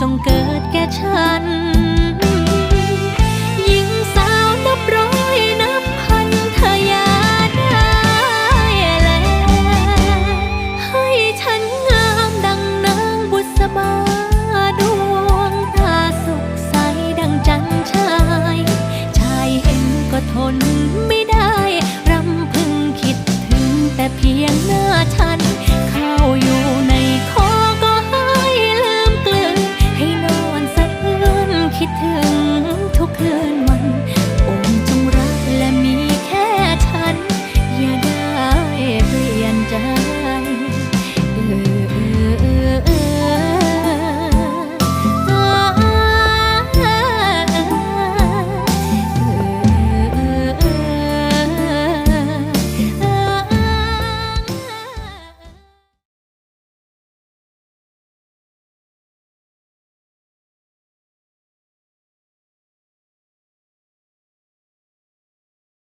จงเกิดแก่ฉัน หญิงสาวนับร้อยนับพันทยาได้แล ให้ฉันงามดังนางบุษบาดวงตาสุขใสดังจันชาย ชายเห็นก็ทนไม่ได้ รำพึงคิดถึงแต่เพียงหน้าชาย คิดถึงทุกคืนวัน